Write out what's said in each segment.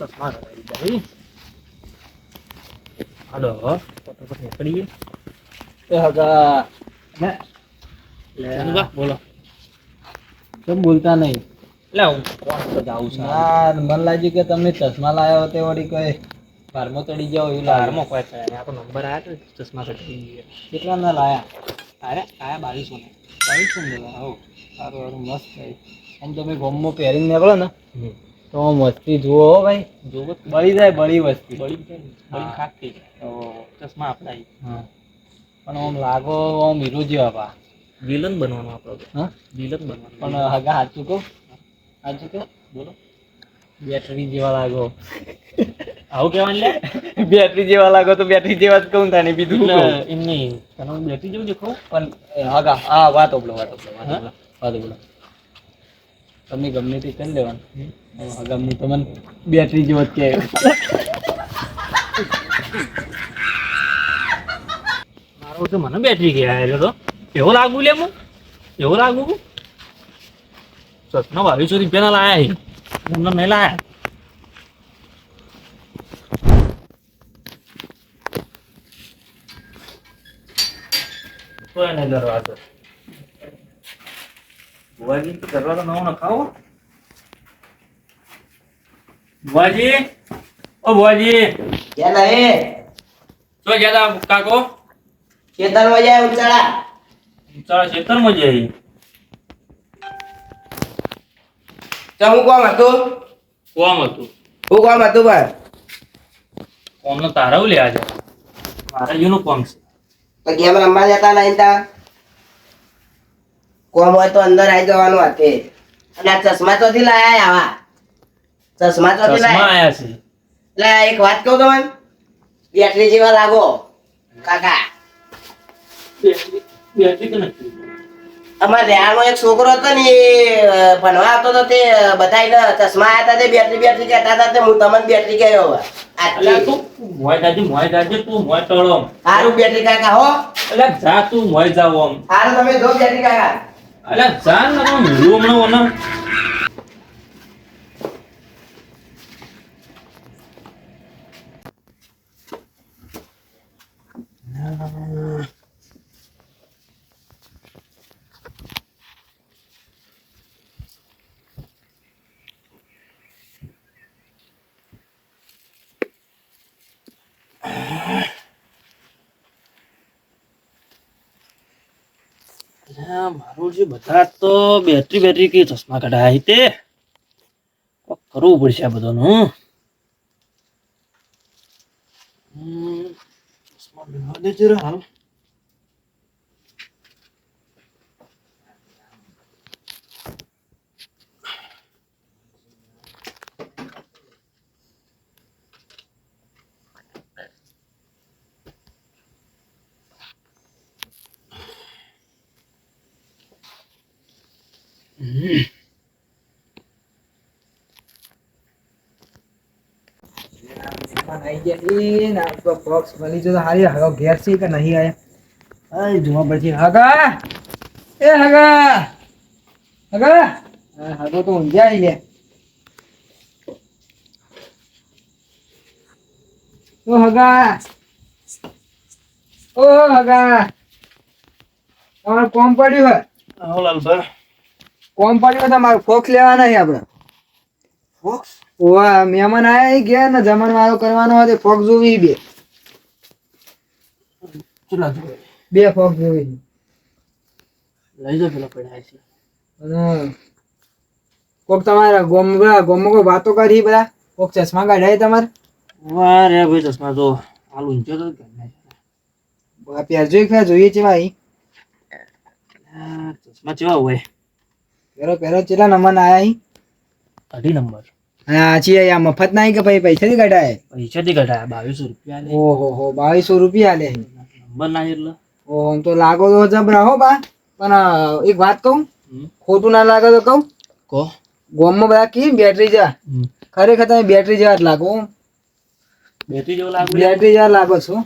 તો ચશ્મા લગાવી દીધા હલો ફટાફટ નીકળીએ એ હગા. ચંદુભા, બોલો. કેમ બોલતા નહીં? એટલે હું કોણ તો જાઉં છું? ના મને લાગ્યું કે તમે ચશ્મા લાવ્યા તે વળી કોઈ બારમાં ચડી જાઓ એવું બારમાં કોઈ થયા નહીં. નંબર આવ્યો તો ચશ્મા કઢાઈ ગયા. કેટલા ના લાયા? અરે આયા બાવીસો ને. બાવીસો ને લાયા? હો. સારું સારું મસ્ત થાય આમ તમે ગોમમાં પહેરીને નીકળો ને. તો મસ્તી જુઓ હો ભાઈ. જોવો બળી જાય બળી વસ્તી. બળી જાય બળી ખાક થઈ જાય ચશ્મા આપણા હા. પણ આમ લાગો આમ હીરો જેવા પા વિલન બનવાનો આપણો હા? વિલન બનવાનો. પણ હગા હાચું કહું? હાચું કહું? બોલો. બેટરી જેવા લાગો. આવું કહેવાનું લે બેટરી જેવા લાગો તો બેટરી જેવા જ કહું તાને બીજું? એમ નહીં. તને હું બેઠી જેવું દેખાઉં પણ હગા. હા વાતો બોલો વાતો? બોલો વાતો બોલો. તમે ગમે તે કરી લેવાનું. હું તમને બેટરી જેવો જ કે. મારો તો મને બેટરી ગયા એટલે તો એવો લાગુ લે હું? એવો લાગુ સતના બાવીસો રૂપિયાના લાયા મને નહીં લાયા. કોઈ નહીં કરવા તો બુવાજી તો કરવા તો નવો નખાવો. બુવાજી ઓ બુવાજી ક્યાં નહે શું ગયા તા કાકો? ખેતરમાં જાય ઉચાળા. ચાલો ખેતરમાં જઈ તો હું કોમ હતું? કોમ હતું. હું કોમ હતું પણ કોમનો તારાવ લે આજે. મારા યુનિફોર્મ છે. તો ગેમ રમવા જતા નહીં તા? કોમ હોય તો અંદર આવી જવાનું હાથે અને આ ચશ્મા ચોથી લાયા આવા. ચશ્મા ચોથી લાયા. છે. એટલે એક વાત કહું તમને? બેટરી જેવા લાગો. કાકા. તો અમારે રેહાણનો એક છોકરો હતો ને ભણવા આવતો હતો તે બધાને ચશ્મા આવ્યા હતા તે બેટરી બેટરી કહેતા હતા તે હું તમને બેટરી કહ્યો હવે. તું મોય દાદી મોય દાદી તું મોય ટળો સારું બેટરી કાકા હો. એટલે જા તું મોય જાવ આમ. હારું તમે જો બેટરી કાકા. એટલે જા ને તો મેળું હમણાં ઓના. અલ્યા, મારું બધા તો બેટરી બેટરી કે ચશ્મા કઢાય તે. કરવું પડશે આ બધાનું ચશ્મા હાલ આવી ગયા એ ના તો બોક્સ મળી જો તો હારી હગા ઘેર છે કે નહીં આયા અય જોવા પડશે હગા એ હગા હગા હા, હગો તો ઊંઘ્યા લે ઓ હગા ઓ હગા તમારે કોમ પડ્યું હે આવો લાલભાઈ કોમ પડ્યો તમારે ફોક્સ લેવાના છે આપણે ફોક્સ? ઓવા મહેમાન આયા ગયા ને જમણ વાળો કરવાનો હતો ફોક જોવી બે. ચલા જો બે ફોક્સ જોવી લઈ જો પેલા પડ્યા છે કોક તમારા ગોમ બધા ગોમમાં કોઈ વાતો કરી બધા? કોક ચશ્મા કાઢાય તમારે? વાહ રે ભાઈ ચશ્મા તો હાલ ઊંચો તો નહીં? પહેરજો એક ફેર જોઈએ છે ભાઈ. ચશ્મા કેવા હોય? પહેરો પહેરો કેટલા નંબર આયા અહીં? અઢી નંબર. હા છી આ મફત ના કે ભાઈ પૈસા થી કઢાય? પૈસા થી કઢાય બાવીસો રૂપિયા ઓહો હો બાવીસો રૂપિયા લે. નંબર ના એટલે. ઓહો આમ તો લાગો તો જબરા હો બા. પણ એક વાત કહું? ખોટું ના લાગે તો કહું? ગોમ ગોમમાં બધા કી બેટરી જા. ખરેખર તમે બેટરી જેવા જ લાગો બેટરી જેવા લાગો. બેટરી જેવા લાગો છો.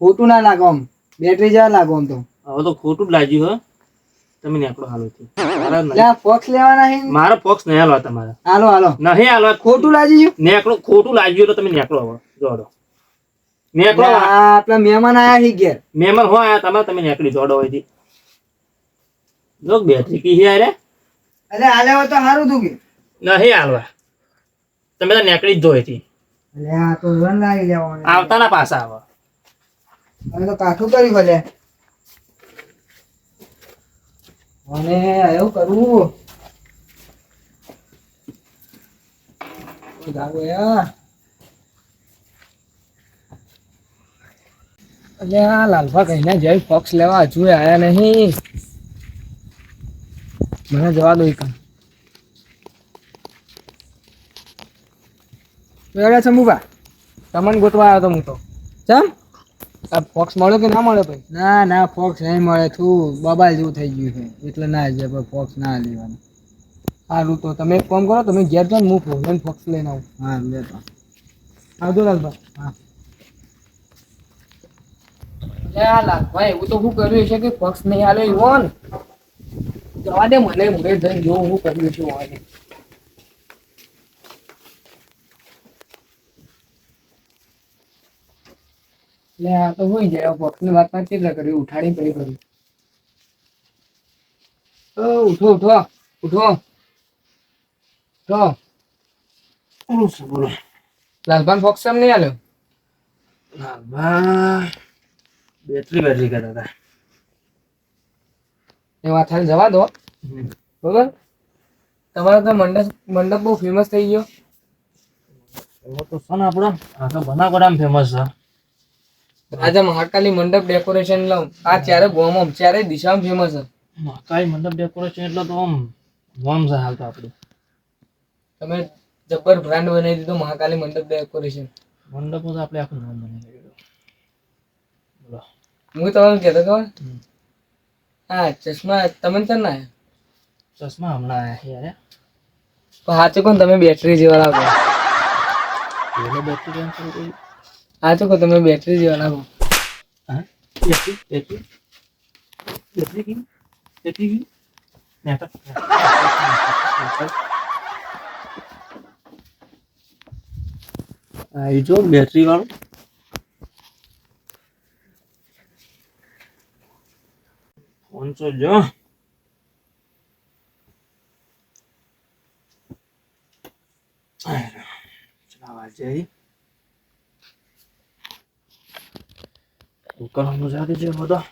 ખોટું ના લાગો આમ. બેટરી જેવા લાગો આમ તો. હવે તો ખોટું જ લાગ્યું હે. તમે નીકળો હાલો થી બોક્સ લેવાના છે મારો પોક્સ નહીં હાલવા તમારે. હાલો હાલો. નહીં હાલવા ખોટું લાગી ગયું? નેકળો ખોટું લાગ્યું એટલે તમે નેકડો આવો જોડો નેકડો આપણા મહેમાન આયા હી ઘેર. મહેમાન હો આયા? તમારે તમે નેકડી જોડો હોયથી જો બેટરી કી હે અરે? અરે હાલે તો સારું તું કે. નહીં હાલવા. તમે તો નેકડી જ જો હતી અલે આ તો રન લાગી જવાનું આવતા ના પાછા આવો હવે તો કાઠું કર્યું ભલે. મને એવું કરવું જાગો યાર અલે આ લાલભા કહીને જય ફોક્સ લેવા હજુ આવ્યા નહીં. મને જવા દો કામ શંભુભા તમને ગોતવા આવ્યો તો હું તો. ચમ? આ ફોક્સ મળ્યો કે ના મળ્યો ભાઈ? ના ના ફોક્સ નહીં મળે. તું બબાલ જેવું થઈ ગયું છે. એટલે ના જ ફોક્સ ના લેવાનું. સારું તો તમે એક કામ કરો તમે ઘેર જાઓ હું ફોન ફોક્સ લઈને આવું. હા લેતો આવજો લાલભાઈ. હા. ભાઈ હું એવું તો શું કર્યું છે કે ફોક્સ નહીં હાલે હોન જવા દે મને મુરે જઈને જોઉં હું કર્યું છું લે આ તો હોય જાય બોક્સની વાત નથી એટલે કર્યું? ઉઠાડી પડી કરી ઓ ઉઠો ઉઠો ઉઠો. ઉઠો. બોલો? લાલભાન બોક્સ એમ નહીં આલ્યો? લાલભા બેટરી બેટરી કરતા હતા. એ વાત હાલ જવા દો. બરોબર? તમારો તો મંડપ મંડપ બહુ ફેમસ થઈ ગયો. એવો તો છે ને આપણો. આ તો બનાસકાંઠામાં ફેમસ છે. આજે મહાકાલી મંડપ ડેકોરેશન લઉં આ ચારે ગોમમ ચારે દિશામાં ફેમસ મહાકાલી મંડપ ડેકોરેશન એટલે તો આમ વમ છે હાલ તો આપણું. તમે જબ્બર બ્રાન્ડ બનાવી દીધો મહાકાલી મંડપ ડેકોરેશન મંડપ તો આપણે આખું નામ બનાવી દીધું. હું તમને કહેતો ખબર હા ચશ્મા તમે તો ના ચશ્મા હમણાં આવ્યા યાર. પણ સાચું કોણ તમે બેટરી જેવા લાગો. બેટરી કેન્સલ તો તમે બેટરી જેવા લાગો હા બેટરી બેટરી બેટરી કી બેટરી કી જો બેટરી વાળું તો જો ચલાવા જઈ દુકાનનું જાતે છે બધા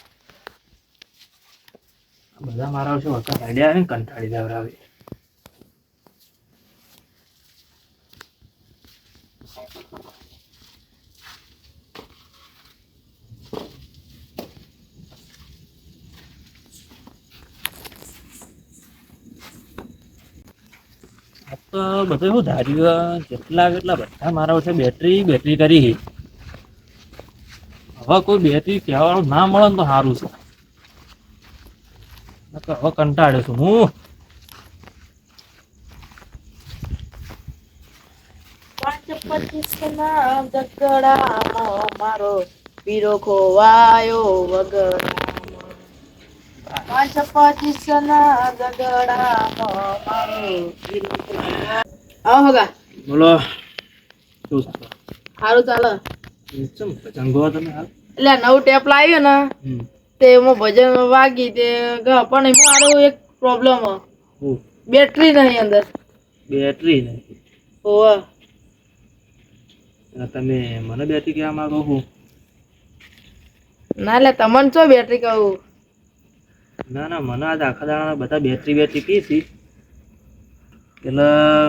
બધા મારા છે વખત આઈડિયા આવે ને, કંટાળી દેવડાવે આ તો બધું એવું ધાર્યું? કેટલા કેટલા બધા મારા છે બેટરી બેટરી કરી છે. હવે કોઈ બેટરી કહેવાનું ના મળે ને તો સારું છે. હવે કંટાળ્યો છું હું. મારો પીરો ખોવાયો બોલો? સારું ચાલો. ચમ તમે હાલ. એટલે નવું ટેપ લાવ્યું ને. તે એમાં ભજન વાગી તે પણ એમાં મારો એક પ્રોબ્લેમ બેટરી નહીં અંદર. બેટરી નહીં? હોવે તમે મને બેટરી કહેવા માંગો છો? ના એટલે તમને શું બેટરી કહું? ના ના મને આજ આખા દાણા બધા બેટરી બેટરી હતી એટલે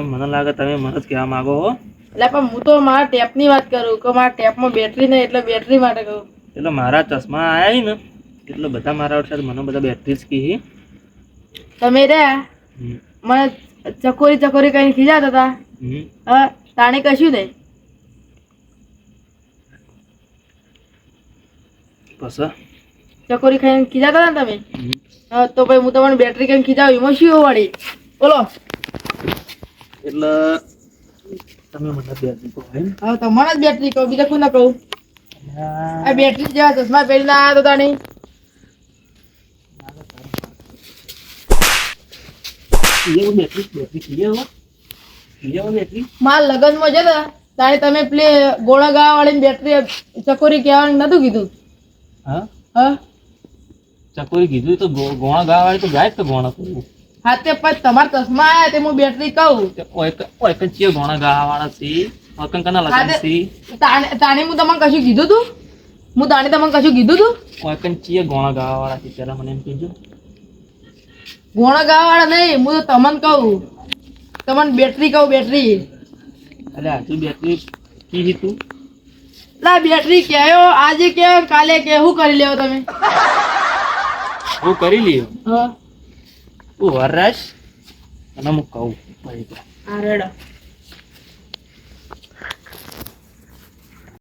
મને લાગે તમે મને જ કહેવા માંગો છો એટલે પણ હું તો મારા ટેપની વાત કરું કે મારા ટેપમાં બેટરી નહીં એટલે બેટરી માટે કહું. એટલે મારા ચશ્મા આવ્યા ને એટલે બધા મારા વખતે મને બધા બેટરી જ કી તમે રહ્યા હમ. મને ચકોરી ચકોરી કઈ ખીજાતા હતા. હવે તાણે કશું નહીં. ચકોરી ખાઈને ખીજાતા હતા ને તમે? તો ભાઈ હું તમને બેટરી કઈ ખીજાવ એમાં શું વળી? બોલો. એટલે તમે મને બેટરી કહો એમ? હા તમારે જ બેટરી કહો બીજા કોને કહું? આ બેટરી જેવા ચશ્મા પહેરીને આવ્યા તો તાણી. મારા લગ્નમાં જતા તારે તમે પેલી ગોળા ગાવા વાળી બેટરી ચકોરી કહેવાનું નતું કીધું? હા? હા? ચકોરી કીધું તો ગો- ગોણા ગાવા વાળી તો ગાય જ તો ગોણા કરવું હા તે પછી તમારા ચશ્મા આયા તે હું બેટરી કહું. ઓય કે ચિયો ગોણા ગાવા વાળા છે? ઓય કના લગન છે? તાણે તાણે હું તમને કશું કીધું તું? હું તાણે તમને કશું કીધું તું? ઓય કન ચિયે ગોણા ગાવા વાળા છે? પેલા મને એમ કહેજો. ગોળા ગાવા વાળા નહીં હું તો તમને કહું. તમને બેટરી કહું બેટરી અરે તું બેટરી કી તું. લા બેટરી કહેયો આજે કે કાલે કે શું કરી લેવો તમે? હું કરી લ્યો. હા. વરરાશ અને હું કહું. રેડો.